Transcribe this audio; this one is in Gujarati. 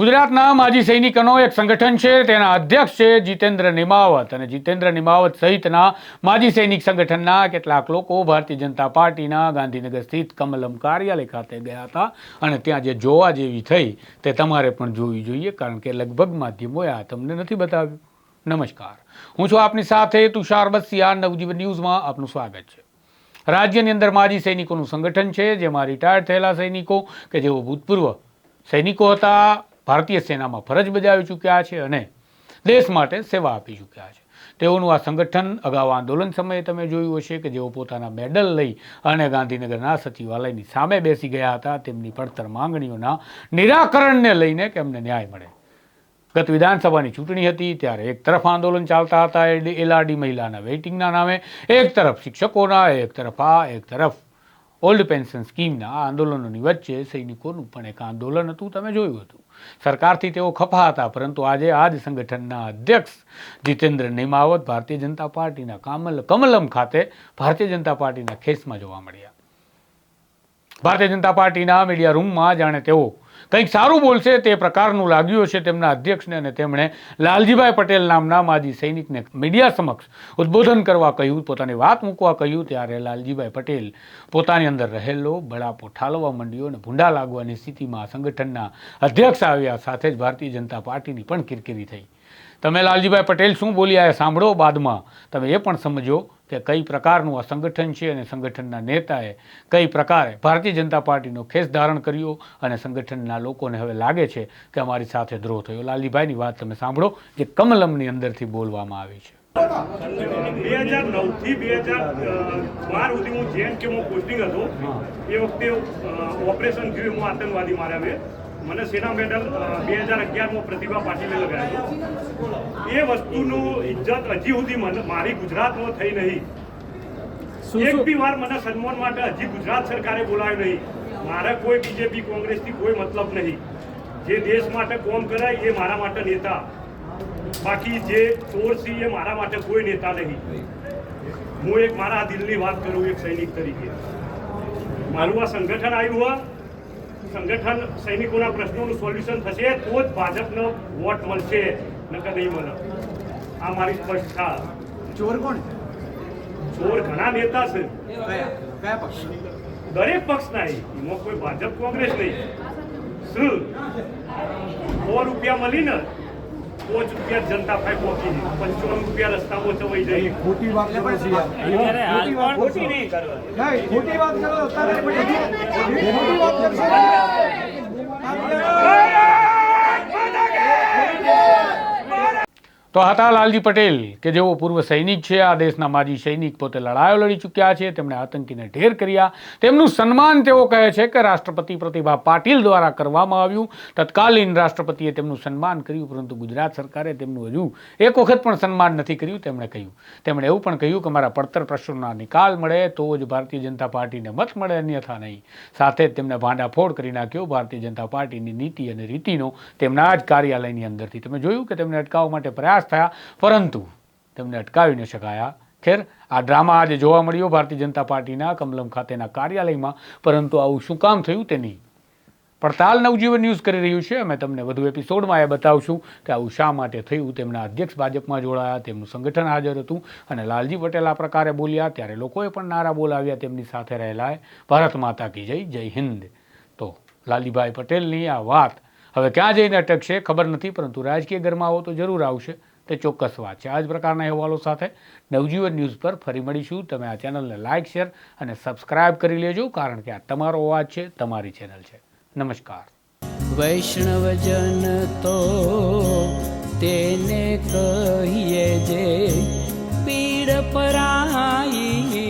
ગુજરાતના માજી સૈનિકોનો એક સંગઠન છે, તેના અધ્યક્ષ છે જીતેન્દ્ર નિમાવત. અને જીતેન્દ્ર નિમાવત સહિતના માજી સૈનિક સંગઠનના કેટલાક લોકો ભારતીય જનતા પાર્ટીના ગાંધીનગર સ્થિત કમલમ કાર્યાલય ખાતે ગયા હતા. અને ત્યાં જે જોવા જેવી થઈ તે તમારે પણ જોવી જોઈએ, કારણ કે લગભગ માધ્યમોએ આ તમને નથી બતાવ્યું. નમસ્કાર. હું છું આપની સાથે તુષાર બસિયા નવજીવન ન્યૂઝમાં આપનું સ્વાગત છે. રાજ્યની અંદર માજી સૈનિકોનું સંગઠન છે, જેમાં રિટાયર્ડ થયેલા સૈનિકો કે જેઓ ભૂતપૂર્વ સૈનિકો હતા ભારતીય સેનામાં ફરજ બજાવી ચૂક્યા છે અને દેશ માટે સેવા આપી ચૂક્યા છે. તેઓનું આ સંગઠન અગાઉ આંદોલન સમયે તમે જોયું હશે કે જેઓ પોતાના મેડલ લઈ અને ગાંધીનગરના સચિવાલયની સામે બેસી ગયા હતા, તેમની પડતર માંગણીઓના નિરાકરણને લઈને કે અમને ન્યાય મળે. ગત વિધાનસભાની ચૂંટણી હતી, ત્યારે એક તરફ આંદોલન ચાલતા હતા એલઆરડી મહિલાના વેઇટિંગના નામે, એક તરફ શિક્ષકોના, એક તરફ આ, એક તરફ ઓલ્ડ પેન્શન સ્કીમના આંદોલનોની વચ્ચે સૈનિકોનું પણ એક આંદોલન હતું, તમે જોયું હતું. સરકારથી તેઓ ખફા હતા, પરંતુ આજે આ જ સંગઠનના અધ્યક્ષ જીતેન્દ્ર નિમાવત ભારતીય જનતા પાર્ટીના કામલ, કમલમ ખાતે ભારતીય જનતા પાર્ટીના ખેસમાં જોવા મળ્યા. ભારતીય જનતા પાર્ટીના મીડિયા રૂમમાં જાણે તેઓ કંઈક સારું બોલશે તે પ્રકારનું લાગ્યું હશે તેમના અધ્યક્ષને અને તેમણે લાલજીભાઈ પટેલ નામના માજી સૈનિકને મીડિયા સમક્ષ ઉદ્બોધન કરવા કહ્યું, પોતાની વાત મૂકવા કહ્યું, ત્યારે લાલજીભાઈ પટેલ પોતાની અંદર રહેલો બળાપો ઠાલવા માંડ્યો અને ભૂંડા લાગવાની સ્થિતિમાં સંગઠનના અધ્યક્ષ આવ્યા, સાથે જ ભારતીય જનતા પાર્ટીની પણ કિરકિરી થઈ. તમે લાલજીભાઈ પટેલ શું બોલ્યા એ સાંભળો બાદમાં. તમે એ પણ સમજો કે કઈ પ્રકારનું આ સંગઠન છે અને સંગઠનના નેતાએ કઈ પ્રકારે ભારતીય જનતા પાર્ટીનો ખેસ ધારણ કર્યો અને સંગઠનના લોકોને હવે લાગે છે કે અમારી સાથે દ્રોહ થયો. લાલજીભાઈની વાત તમે સાંભળો જે કમલમની અંદરથી બોલવામાં આવી છે. બે હજાર નવથી બે હજાર બાર સુધી હું જેમ પોસ્ટિંગ હતો. એ વખતે ઓપરેશન આતંકવાદી માર્યા મેં. મને સેના મેડલ બે હજાર અગિયારમાં પ્રતિભા પાટીલે લગાવ્યો એ વસ્તુનું ઇજ્જત હજી સુધી મારી ગુજરાતમાં થઈ નહીં. એક બી વાર મને સન્માન માટે હજી ગુજરાત સરકારે બોલાવ્યો નહીં. મારે કોઈ બીજેપી કોંગ્રેસથી કોઈ મતલબ નહીં. જે દેશ માટે કોમ કરે એ મારા માટે નેતા. બાકી જે ચોર છે એ મારા માટે કોઈ નેતા નહીં. હું એક મારા દિલની વાત કરું એક સૈનિક તરીકે. મારું આ સંગઠન આવ્યું હોય સંગઠન સૈનિકોના પ્રશ્નોનું સોલ્યુશન થશે તો જ ભાજપનો વોટ મળશે. નકર નહીં મળે. આ મારી સ્પષ્ટતા. ચોર કોણ ચોર ઘણા નેતા છે. કયા? કયા પક્ષ દરેક પક્ષના એમાં કોઈ ભાજપ કોંગ્રેસ નહીં. શું? સો રૂપિયા મળી ને પાંચ રૂપિયા જનતા પાસે પહોંચી ગઈ પંચાવન રૂપિયા રસ્તામાં ચવાઈ જાય. ખોટી વાત કરો છો. ખોટી વાત કરો છો. નહીં, ખોટી વાત કરો અત્યારે ખોટી વાત કરશો તો હતા લાલજી પટેલ, કે જેઓ પૂર્વ સૈનિક છે, આ દેશના માજી સૈનિક પોતે લડાયો લડી ચૂક્યા છે, તેમણે આતંકીને ઢેર કર્યા. તેમનું સન્માન તેઓ કહે છે કે રાષ્ટ્રપતિ પ્રતિભા પાટીલ દ્વારા કરવામાં આવ્યું. તત્કાલીન રાષ્ટ્રપતિએ તેમનું સન્માન કર્યું, પરંતુ ગુજરાત સરકારે તેમનું હજુ એક વખત પણ સન્માન નથી કર્યું, તેમણે કહ્યું. તેમણે એવું પણ કહ્યું કે મારા પડતર પ્રશ્નોના નિકાલ મળે, તો જ ભારતીય જનતા પાર્ટીને મત મળે, અન્યથા નહીં. સાથે જ તેમણે ભાંડાફોડ કરી નાખ્યો. ભારતીય જનતા પાર્ટીની નીતિ અને રીતિનો તેમના જ કાર્યાલયની અંદરથી. તમે જોયું કે તેમને અટકાવવા માટે પ્રયાસ થયા, પરંતુ તેમને અટકાવી ન શકાયા. ખેર, આ ડ્રામા આજે જોવા મળ્યો ભારતીય જનતા પાર્ટીના કમલમ ખાતેના કાર્યાલયમાં, પરંતુ આવું શું કામ થયું તેની પડતાલ નવજીવન ન્યૂઝ કરી રહ્યું છે. અમે તમને વધુ એપિસોડમાં એ બતાવશું કે આવું શા માટે થયું. તેમના અધ્યક્ષ ભાજપમાં જોડાયા, તેમનું સંગઠન હાજર હતું અને લાલજી પટેલ આ પ્રકારે બોલ્યા. ત્યારે લોકોએ પણ નારા બોલાવ્યા તેમની સાથે રહેલા ભારત માતા કી જય જય હિન્દ. તો લાલજીભાઈ પટેલની આ વાત હવે ક્યાં જઈને અટકશે ખબર નથી, પરંતુ રાજકીય ગરમાવો તો જરૂર આવશે. તે ચોક્કસ વાત છે. આ જ પ્રકારના અહેવાલો સાથે નવજીવન ન્યૂઝ પર ફરી મળીશું. તમે આ ચેનલને લાઇક શેર અને સબસ્ક્રાઇબ કરી લેજો, કારણ કે આ તમારો અવાજ છે, તમારી ચેનલ છે. નમસ્કાર. વૈષ્ણવજન તો તેને કહીએ જે પીડ પરાઈ